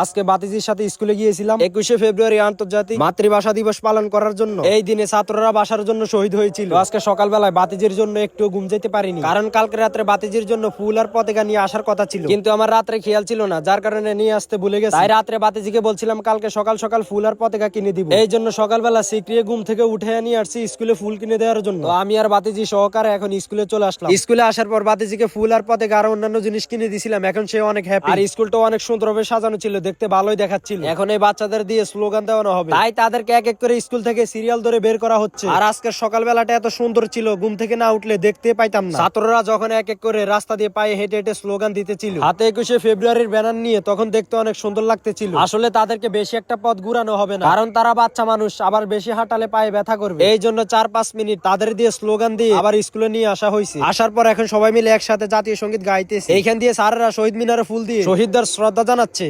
আজকে বাতিজির সাথে স্কুলে গিয়েছিলাম। একুশে ফেব্রুয়ারি আন্তর্জাতিক মাতৃভাষা দিবস পালন করার জন্য। এই দিনে ছাত্ররা বাসার জন্য শহীদ হয়েছিল। আজকে সকালবেলায় বাতিজির জন্য একটু ঘুম যেতে পারিনি। কারণ কালকে রাত্রে বাতিজির জন্য ফুল আর পতাকা নিয়ে আসার কথা ছিল। কিন্তু আমার রাত্রে খেয়াল ছিল না, যার কারণে নিয়ে আসতে ভুলে গেছি। তাই রাত্রে বাতিজিকে বলছিলাম, কালকে সকাল সকাল ফুল আর পতাকা কিনে দিব। এই জন্য সকালবেলা সিক্রিয়ে ঘুম থেকে উঠে নিয়ে আসছি স্কুলে ফুল কিনে দেওয়ার জন্য। আমি আর বাতিজি সহকারে এখন স্কুলে চলে আসলাম। স্কুলে আসার পর বাতিজিকে ফুল আর পতাকা আর অন্যান্য জিনিস কিনে দিছিলাম। এখন সে অনেক হ্যাপি আর স্কুলটা অনেক সুন্দরভাবে সাজানো ছিল। দেখতে ভালোই দেখাচ্ছিল। এখন এই বাচ্চাদের দিয়ে স্লোগান দেওয়ানো হবে। তাই তাদেরকে এক এক করে স্কুল থেকে সিরিয়াল ধরে বের করা হচ্ছে। আর আজকের সকালবেলাটা এত সুন্দর ছিল ঘুম থেকে না উঠলে দেখতে পাইতাম না। ছাত্ররা যখন এক এক করে রাস্তা দিয়ে পায়ে হেঁটে হেঁটে স্লোগান দিতেছিল। হাতে একুশে ফেব্রুয়ারির ব্যানার নিয়ে তখন দেখতে অনেক সুন্দর লাগতেছিল। আসলে তাদেরকে বেশি একটা পথ ঘুরানো হবে না। কারণ তারা বাচ্চা মানুষ আবার বেশি হাঁটালে পায়ে ব্যথা করবে। এই জন্য চার পাঁচ মিনিট তাদের দিয়ে স্লোগান দিয়ে আবার স্কুলে নিয়ে আসা হয়েছে। আসার পর এখন সবাই মিলে একসাথে জাতীয় সংগীত গাইতেছে। এইখান দিয়ে স্যারেরা শহীদ মিনারে ফুল দিয়ে শহীদদের শ্রদ্ধা জানাচ্ছে।